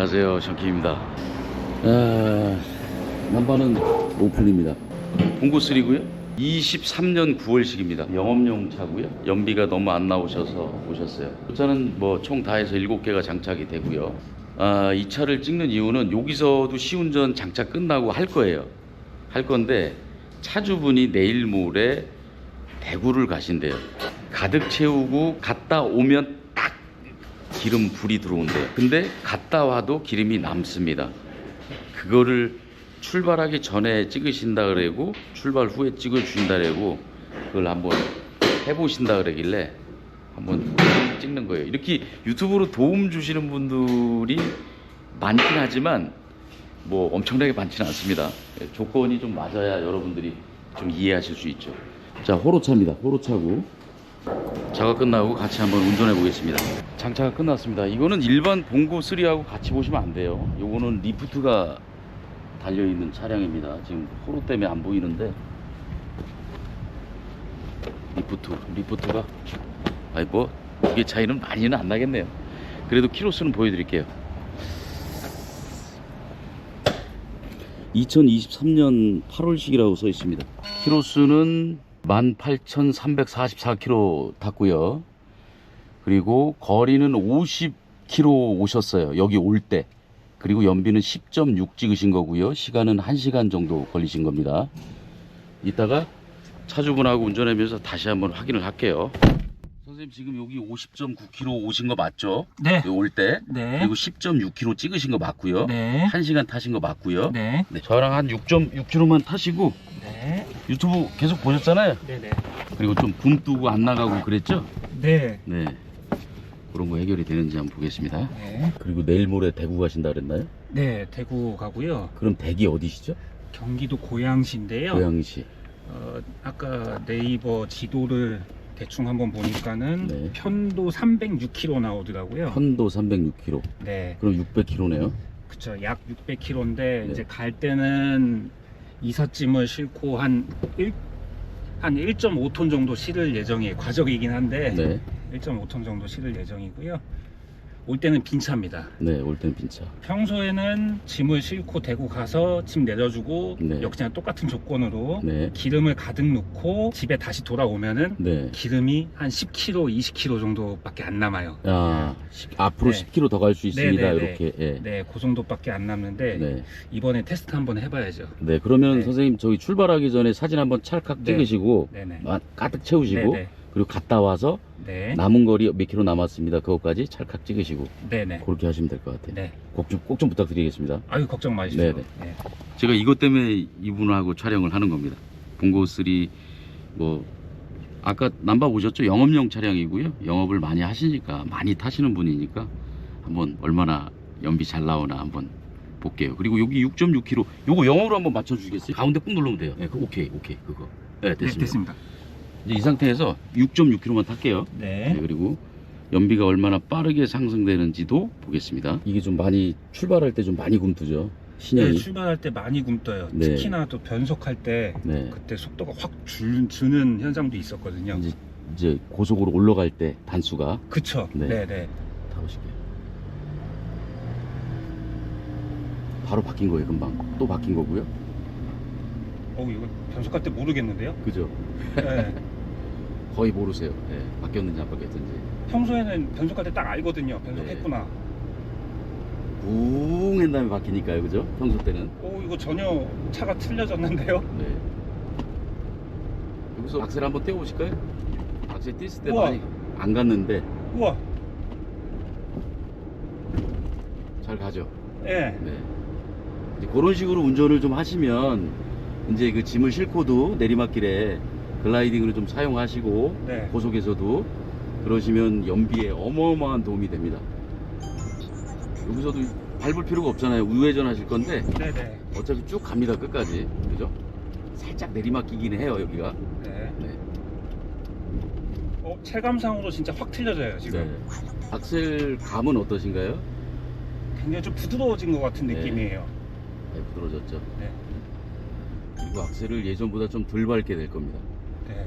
안녕하세요 정킴입니다. 아, 남반은 오픈입니다. 봉고3고요? 23년 9월식입니다. 영업용 차고요. 연비가 너무 안 나오셔서 오셨어요. 차는 뭐 총 다 해서 7개가 장착이 되고요. 아, 이 차를 찍는 이유는 여기서도 시운전 장착 끝나고 할 거예요. 할 건데 차주분이 내일 모레 대구를 가신대요. 가득 채우고 갔다 오면 딱 기름 불이 들어온대요. 근데 갔다 와도 기름이 남습니다. 그거를 출발하기 전에 찍으신다 그래고 출발 후에 찍어 주신다 그래고 그걸 한번 해보신다 그러길래 한번 찍는 거예요. 이렇게 유튜브로 도움 주시는 분들이 많긴 하지만 뭐 엄청나게 많지는 않습니다. 예, 조건이 좀 맞아야 여러분들이 좀 이해하실 수 있죠. 자, 호로차입니다. 호로차고 작업 끝나고 같이 한번 운전해 보겠습니다. 장차가 끝났습니다. 이거는 일반 봉고 3하고 같이 보시면 안 돼요. 요거는 리프트가 달려 있는 차량입니다. 지금 호로 때문에 안 보이는데 리프트, 리프트가 아이 뭐 무게 차이는 많이는 안 나겠네요. 그래도 키로수는 보여드릴게요. 2023년 8월식이라고 써 있습니다. 키로수는 18,344km 탔고요. 그리고 거리는 50km 오셨어요. 여기 올 때. 그리고 연비는 10.6 찍으신 거고요. 시간은 1시간 정도 걸리신 겁니다. 이따가 차주분하고 운전하면서 다시 한번 확인을 할게요. 선생님 지금 여기 50.9km 오신 거 맞죠? 네. 올 때. 네. 그리고 10.6km 찍으신 거 맞고요. 네. 1시간 타신 거 맞고요. 네. 네, 저랑 한 6.6km만 타시고 네. 유튜브 계속 보셨잖아요. 네네. 그리고 좀 붐 뜨고 안 나가고 그랬죠? 네. 네. 그런 거 해결이 되는지 한번 보겠습니다. 네. 그리고 내일 모레 대구 가신다 그랬나요? 네. 대구 가고요. 그럼 댁이 어디시죠? 경기도 고양시인데요. 고양시. 어, 아까 네이버 지도를 대충 한번 보니까는 네. 편도 306km 나오더라고요. 편도 306km. 네. 그럼 600km네요. 그쵸. 약 600km인데 네. 이제 갈 때는 이삿짐을 싣고 한 1, 한 1.5톤 정도 실을 예정이에요. 과적이긴 한데 네. 1.5톤 정도 실을 예정이고요. 올 때는 빈 차입니다. 네, 올땐 빈차. 평소에는 짐을 싣고 대구 가서 짐 내려주고 네. 역시나 똑같은 조건으로 네. 기름을 가득 넣고 집에 다시 돌아오면은 네. 기름이 한 10kg, 20kg 정도밖에 안 남아요. 아, 십- 앞으로 네. 10km 더 갈 수 있습니다. 네, 네, 네. 이렇게. 예. 네, 그 정도밖에 안 남는데 네. 이번에 테스트 한번 해봐야죠. 네, 그러면 네. 선생님 저희 출발하기 전에 사진 한번 찰칵 네. 찍으시고 네네. 아, 가득 채우시고 네 네. 그리고 갔다 와서 네. 남은 거리 몇 킬로 남았습니다. 그것까지 찰칵 찍으시고 네네. 그렇게 하시면 될 것 같아요. 네. 꼭좀 꼭 좀 부탁드리겠습니다. 아유 걱정 마시죠. 네네. 네. 제가 이것 때문에 이분하고 촬영을 하는 겁니다. 봉고 3뭐 아까 남바 보셨죠? 영업용 차량이고요. 영업을 많이 하시니까 많이 타시는 분이니까 한번 얼마나 연비 잘 나오나 한번 볼게요. 그리고 여기 6.6km 요거 영어로 한번 맞춰 주시겠어요? 가운데 꾹 누르면 돼요. 네, 그 오케이. 오케이. 그거. 네, 네, 됐습니다. 됐습니다. 이제 이 상태에서 6.6km만 탈게요. 네. 네, 그리고 연비가 얼마나 빠르게 상승되는지도 보겠습니다. 이게 좀 많이 출발할 때 좀 많이 굼뜨죠. 네, 신형이. 출발할 때 많이 굼떠요. 네. 특히나 또 변속할 때 네. 그때 속도가 확 줄, 주는 현상도 있었거든요. 이제 이제 고속으로 올라갈 때 단수가 그쵸. 네. 네, 네. 타보실게요. 바로 바뀐 거예요, 금방. 또 바뀐 거고요. 어, 이거 변속할 때 모르겠는데요? 그죠? 네. 거의 모르세요. 네, 바뀌었는지 안 바뀌었는지. 평소에는 변속할 때 딱 알거든요. 변속했구나. 붕 한 다음에 바뀌니까요, 그죠? 평소 때는. 오, 이거 전혀 차가 틀려졌는데요? 네. 여기서 악셀 한번 떼어보실까요? 악셀 뗐을 때 우와. 많이 안 갔는데 우와. 잘 가죠. 예. 네. 이제 그런 식으로 운전을 좀 하시면 이제 그 짐을 싣고도 내리막길에 글라이딩으로 좀 사용하시고 네. 고속에서도 그러시면 연비에 어마어마한 도움이 됩니다. 여기서도 밟을 필요가 없잖아요. 우회전 하실 건데 네네. 어차피 쭉 갑니다. 끝까지. 그죠? 살짝 내리막이긴 해요. 여기가. 네. 네. 어, 체감상으로 진짜 확 틀려져요, 지금. 네. 악셀 감은 어떠신가요? 굉장히 좀 부드러워진 것 같은 네. 느낌이에요. 네, 부드러워졌죠. 네. 그리고 악셀을 예전보다 좀 덜 밟게 될 겁니다. 네.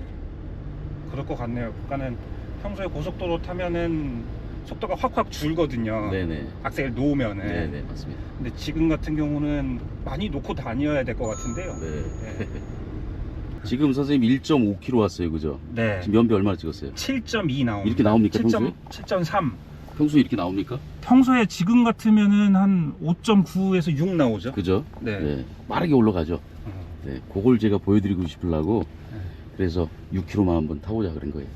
그럴 것 같네요. 그러니까는 평소에 고속도로 타면은 속도가 확확 줄거든요. 네네. 악셀 놓으면은. 네네 맞습니다. 근데 지금 같은 경우는 많이 놓고 다녀야 될 것 같은데요. 네. 네. 지금 선생님 1.5km 왔어요, 그죠? 네. 지금 연비 얼마나 찍었어요? 7.2 나옵니다. 이렇게 나옵니까, 평소에? 7.3. 평소에 이렇게 나옵니까? 평소에 지금 같으면은 한 5.9에서 6 나오죠. 그죠? 네. 네. 빠르게 올라가죠. 어, 네. 그걸 제가 보여드리고 싶으려고 네. 그래서 6km만 한번 타보자 그런 거예요.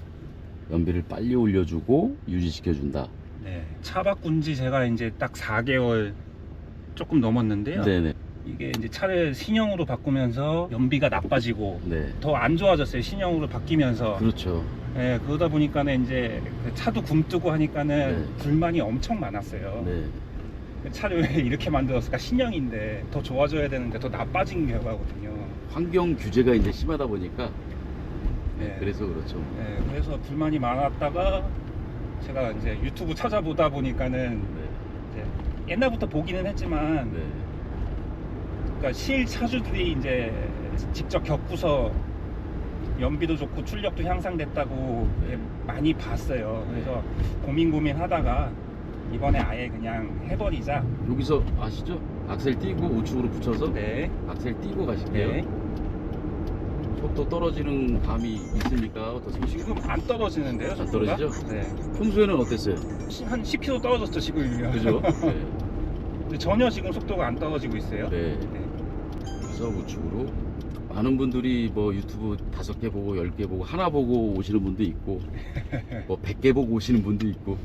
연비를 빨리 올려주고 유지시켜준다. 네. 차 바꾼 지 제가 이제 딱 4개월 조금 넘었는데요. 네네. 이게 이제 차를 신형으로 바꾸면서 연비가 나빠지고 네. 더 안 좋아졌어요. 신형으로 바뀌면서. 그렇죠. 네, 그러다 보니까는 이제 그 차도 굼뜨고 하니까는 네. 불만이 엄청 많았어요. 네. 차를 왜 이렇게 만들었을까? 신형인데 더 좋아져야 되는데 더 나빠진 결과거든요. 환경 규제가 이제 심하다 보니까 네, 네. 그래서 그렇죠. 네, 그래서 불만이 많았다가 제가 이제 유튜브 찾아보다 보니까는 네. 이제 옛날부터 보기는 했지만 네. 그러니까 실 차주들이 이제 직접 겪고서 연비도 좋고 출력도 향상됐다고 네. 많이 봤어요. 그래서 고민 고민 하다가 이번에 아예 그냥 해버리자. 여기서 아시죠? 악셀 띄고 우측으로 붙여서 네. 악셀 띄고 가실게요. 네. 속도 떨어지는 감이 있습니까? 어떻습니까? 지금 안 떨어지는데요. 안 속도가? 떨어지죠? 네. 평소에는 어땠어요? 시- 한 10km 떨어졌죠 지금. 그죠? 네. 근데 전혀 지금 속도가 안 떨어지고 있어요. 네. 네. 그래서 우측으로 많은 분들이 뭐 유튜브 다섯 개 보고 열 개 보고 하나 보고 오시는 분도 있고 뭐 백 개 보고 오시는 분도 있고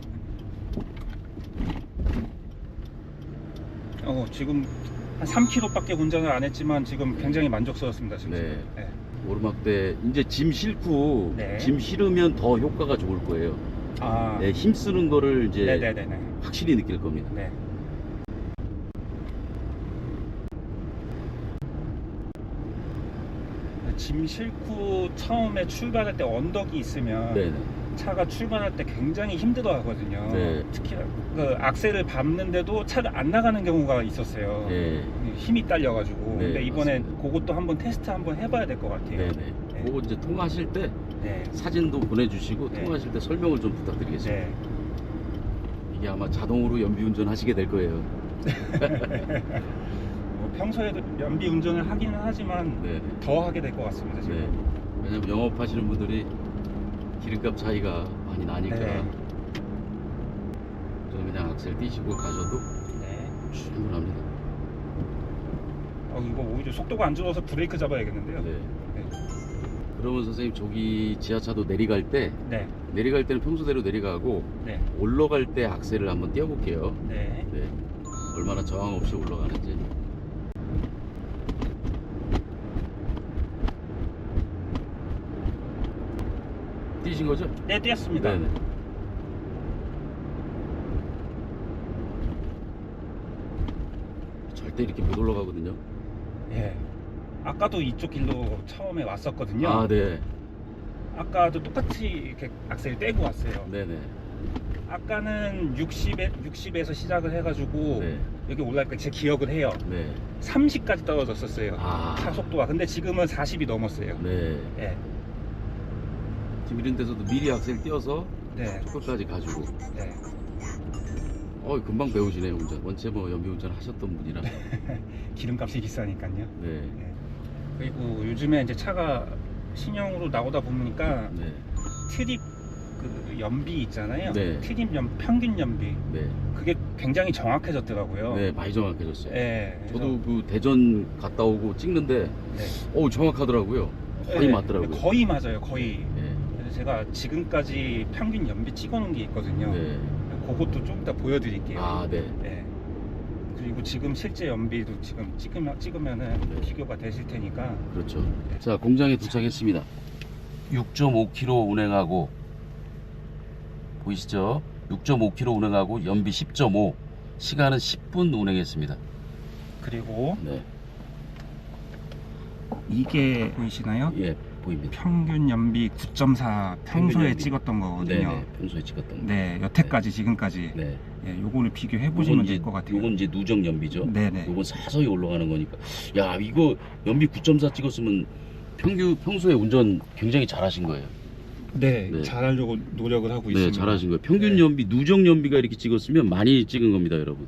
어, 지금 한 3km밖에 운전을 안 했지만 지금 굉장히 만족스럽습니다. 지금. 네. 네. 오르막대 이제 짐 싣고 네. 짐 실으면 더 효과가 좋을 거예요. 아. 네, 힘 쓰는 거를 이제 네네네네. 확실히 느낄 겁니다. 네. 짐 싣고 처음에 출발할 때 언덕이 있으면 네, 네. 차가 출발할 때 굉장히 힘들어 하거든요. 네. 특히 그 악셀을 밟는데도 차가 안 나가는 경우가 있었어요. 네. 힘이 딸려가지고. 네, 근데 이번에 맞습니다. 그것도 한번 테스트 한번 해봐야 될 것 같아요. 네, 네. 네. 그거 이제 통화하실 때 네. 사진도 보내주시고 네. 통화하실 때 설명을 좀 부탁드리겠습니다. 네. 이게 아마 자동으로 연비 운전 하시게 될 거예요. 뭐 평소에도 연비 운전을 하기는 하지만 네, 네. 더 하게 될 것 같습니다. 지금. 네. 왜냐면 영업하시는 분들이 기름값 차이가 많이 나니까 네. 좀 그냥 악셀 띄시고 가셔도 네. 충분합니다. 어, 이거 오히려 속도가 안 줄어서 브레이크 잡아야겠는데요. 네. 네. 그러면 선생님 저기 지하차도 내려갈 때 네. 내려갈 때는 평소대로 내려가고 네. 올라갈 때 악셀을 한번 띄워볼게요. 네. 네. 얼마나 저항 없이 올라가는지. 뛰신 거죠? 네, 띄었습니다. 네네. 절대 이렇게 못 올라가거든요. 예. 아까도 이쪽 길로 처음에 왔었거든요. 아, 네. 아까도 똑같이 이렇게 악셀 떼고 왔어요. 네네. 아까는 60에 60에서 시작을 해가지고 네. 여기 올라갈 때 제 기억을 해요. 네. 30까지 떨어졌었어요. 아. 차 속도가. 근데 지금은 40이 넘었어요. 네. 예. 지금 이런 데서도 미리 악셀 띄워서 네. 끝까지 가지고. 네. 어, 금방 배우시네요, 운전. 원체 뭐 연비 운전 하셨던 분이라. 기름값이 비싸니까요. 네. 예. 그리고 요즘에 이제 차가 신형으로 나오다 보니까 네. 트립 그 연비 있잖아요. 네. 트립 연 평균 연비 네. 그게 굉장히 정확해졌더라고요. 네, 많이 정확해졌어요. 예, 그래서- 저도 그 대전 갔다 오고 찍는데, 네. 어우, 정확하더라고요. 거의 예, 맞더라고요. 거의 맞아요. 거의. 제가 지금까지 평균 연비 찍어놓은 게 있거든요. 네. 그것도 좀 이따 보여드릴게요. 아, 네. 네. 그리고 지금 실제 연비도 지금 찍으면 찍으면은 네. 비교가 되실 테니까. 그렇죠. 자, 공장에 도착했습니다. 6.5km 운행하고, 보이시죠? 6.5km 운행하고, 연비 10.5, 시간은 10분 운행했습니다. 그리고 네. 이게 보이시나요? 예, 보입니다. 평균 연비 9.4 평소에 연비. 찍었던 거거든요. 네네, 평소에 찍었던. 네, 여태까지 지금까지 네. 예, 요거를 비교해 요건 보시면 이제, 될것 같아요. 요건 이제 누적 연비죠. 네네. 요건 서서히 올라가는 거니까. 야, 이거 연비 9.4 찍었으면 평균 평소에 운전 굉장히 잘하신 거예요. 네, 네. 잘하려고 노력을 하고 네, 있습니다. 잘하신 거예요. 평균 네. 연비, 누적 연비가 이렇게 찍었으면 많이 찍은 겁니다, 여러분.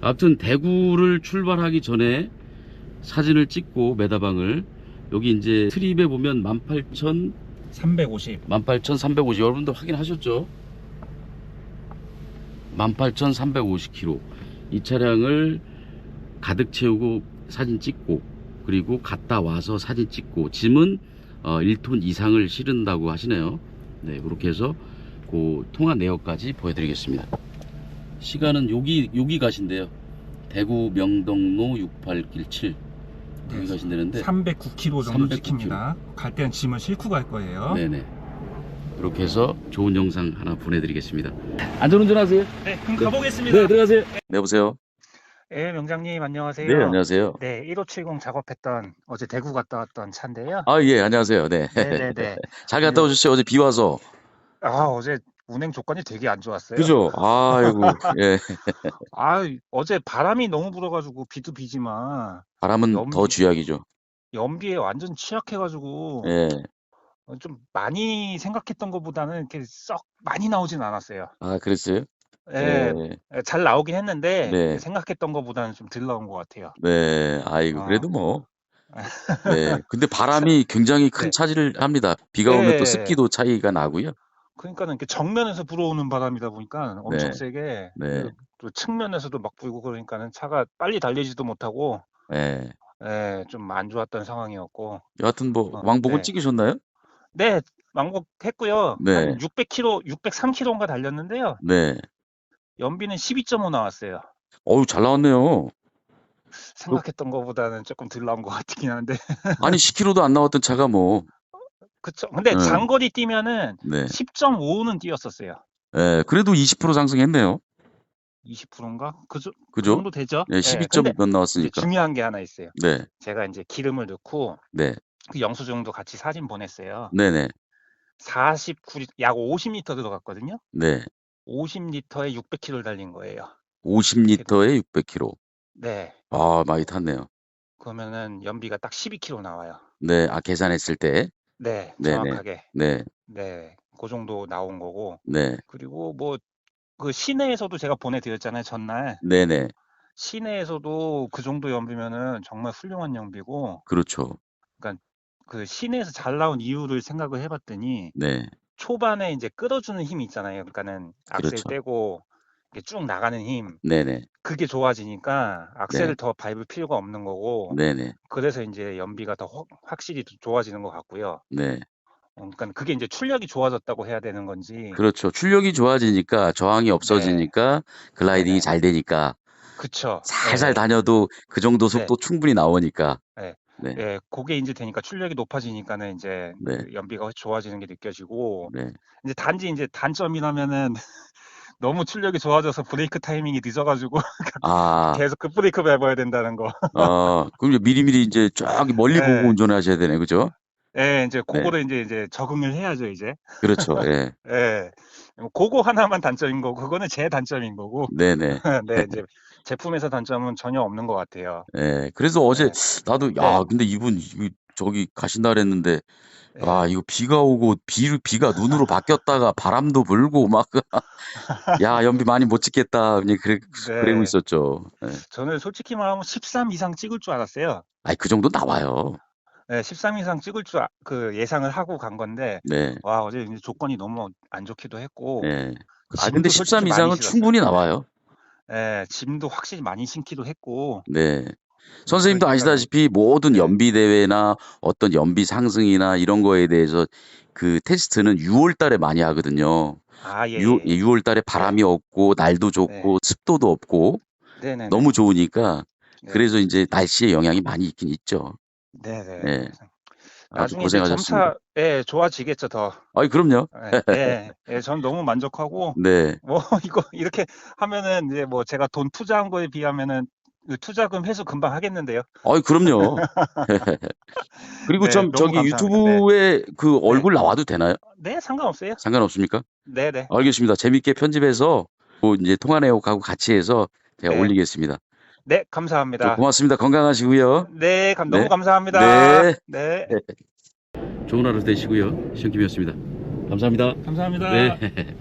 아무튼 대구를 출발하기 전에 사진을 찍고 메다방을 여기 이제 트립에 보면 18,000 350. 18,350 여러분들 확인하셨죠? 18,350km 이 차량을 가득 채우고 사진 찍고 그리고 갔다 와서 사진 찍고 짐은 어, 1톤 이상을 실은다고 하시네요. 네, 그렇게 해서 그 통화 내역까지 보여드리겠습니다. 시간은 여기 여기 가신대요. 대구 명동로 68길 7 여기 네. 가신다는데 309km 정도 309 찍힙니다. 갈 때는 짐을 싣고 갈 거예요. 네네. 이렇게 해서 좋은 영상 하나 보내드리겠습니다. 안전운전 하세요. 네, 그럼 네. 가보겠습니다. 네, 들어가세요. 네, 여보세요. 네, 명장님 안녕하세요. 네, 안녕하세요. 네, 1570 작업했던 어제 대구 갔다 왔던 차인데요. 아, 예, 안녕하세요. 네. 네, 네, 네. 잘 갔다 오셨어요. 어제 비 와서. 아, 어제 운행 조건이 되게 안 좋았어요. 그죠? 아이고, 예. 아, 어제 바람이 너무 불어가지고 비도 비지만 바람은 연비- 더 쥐약이죠. 연비에 완전 취약해가지고 예. 어, 좀 많이 생각했던 것보다는 이렇게 썩 많이 나오진 않았어요. 아, 그랬어요? 예, 네. 잘 나오긴 했는데 네. 생각했던 것보다는 좀 덜 나온 것 같아요. 네. 아이고, 아. 그래도 뭐. 네. 근데 바람이 굉장히 큰 네. 차지를 합니다. 비가 오면 네. 또 습기도 차이가 나고요. 그러니까는 이렇게 정면에서 불어오는 바람이다 보니까 엄청 네. 세게 네. 그- 또 측면에서도 막 불고 그러니까는 차가 빨리 달리지도 못하고 예. 예, 좀 안 좋았던 상황이었고 여하튼 뭐, 어, 왕복은 네. 찍으셨나요? 네 왕복했고요 네. 한 600km 603km인가 달렸는데요 네. 연비는 12.5 나왔어요 어우, 잘 나왔네요. 생각했던 것보다는 조금 덜 나온 것 같긴 한데 아니, 10km도 안 나왔던 차가 뭐, 그쵸 근데 네. 장거리 뛰면은 네. 10.5는 뛰었었어요 예, 그래도 20% 상승했네요. 20%인가 그, 저- 그 그죠? 정도 되죠 예, 예, 12점 근데 몇 이제 나왔으니까. 중요한 게 하나 있어요 네, 제가 이제 기름을 넣고 네, 그 영수증도 같이 사진 보냈어요. 네네, 49, 약 50리터 들어갔거든요. 네. 50리터에 600km를 달린 거예요. 50리터에 600km. 네. 아, 많이 탔네요. 그러면은 연비가 딱 12km 나와요. 네, 아, 계산했을 때. 네, 네네. 정확하게. 네, 네, 그 정도 나온 거고. 네, 그리고 뭐 그 시내에서도 제가 보내드렸잖아요, 전날. 네네. 시내에서도 그 정도 연비면은 정말 훌륭한 연비고, 그렇죠. 그 시내에서 잘 나온 이유를 생각을 해봤더니, 네, 초반에 이제 끌어주는 힘이 있잖아요. 그러니까는 악셀 그렇죠. 떼고 쭉 나가는 힘. 네네, 그게 좋아지니까 악셀을 더 밟을 필요가 없는 거고 네네, 그래서 이제 연비가 더 확- 확실히 더 좋아지는 것 같고요. 네. 어, 그러니까 그게 이제 출력이 좋아졌다고 해야 되는 건지 그렇죠. 출력이 좋아지니까 저항이 없어지니까 글라이딩이 네네. 잘 되니까 그쵸. 살살 예, 다녀도 그 정도 네. 속도 충분히 나오니까. 예, 그게 이제 되니까 출력이 높아지니까는 이제 네. 그 연비가 좋아지는 게 느껴지고 네, 이제 단지 이제 단점이라면은 너무 출력이 좋아져서 브레이크 타이밍이 늦어가지고 아, 계속 그 브레이크 밟아야 된다는 거. 어, 그럼 미리미리 이제 저기 멀리 네. 보고 운전하셔야 되네, 그죠? 예, 이제 그거를 이제 이제 적응을 해야죠 이제. 그렇죠. 예, 예. 뭐 그거 하나만 단점인 거고 그거는 제 단점인 거고 네네. 네 이제 제품에서 단점은 전혀 없는 것 같아요. 예, 그래서 어제 네. 나도 야, 네. 근데 이분 저기 가신다 그랬는데 예. 아, 이거 비가 오고 비 비가 눈으로 바뀌었다가 바람도 불고 막 야, 연비 많이 못 찍겠다. 그냥 그래 그러고 네. 있었죠. 예. 저는 솔직히 말하면 13 이상 찍을 줄 알았어요. 아이 그 정도 나와요. 네, 13 이상 찍을 줄 아, 그 예상을 하고 간 건데 네. 와 어제 이제 조건이 너무 안 좋기도 했고 예. 아, 짐도 근데 솔직히 13 많이 이상은 실었어요. 충분히 나와요. 예, 짐도 확실히 많이 신기도 했고 네. 선생님도 그러니까- 아시다시피 모든 네. 연비 대회나 어떤 연비 상승이나 이런 거에 대해서 그 테스트는 6월 달에 많이 하거든요. 아 예, 6, 예. 6월 달에 바람이 없고 날도 좋고 습도도 없고 네네 너무 좋으니까 네. 그래서 이제 날씨의 영향이 많이 있긴 있죠. 네네 네. 아주 나중에 이제 고생하셨습니다. 점차 예 좋아지겠죠 더. 아이 그럼요. 예, 예, 예, 전 너무 만족하고 네. 뭐 이거 이렇게 하면은 이제 뭐 제가 돈 투자한 거에 비하면은 그 투자금 회수 금방 하겠는데요. 아이 그럼요. 그리고 네, 참 너무 저기 감사합니다. 유튜브에 그 얼굴 나와도 되나요? 네, 상관없어요. 상관없습니까? 네 네. 알겠습니다. 재밌게 편집해서 뭐 이제 통화 내역하고 같이 해서 제가 네. 올리겠습니다. 네, 저 감사합니다. 고맙습니다. 건강하시고요. 네, 감, 너무 네. 감사합니다. 네. 네. 좋은 하루 되시고요. 시험김이었습니다. 감사합니다. 감사합니다. 네.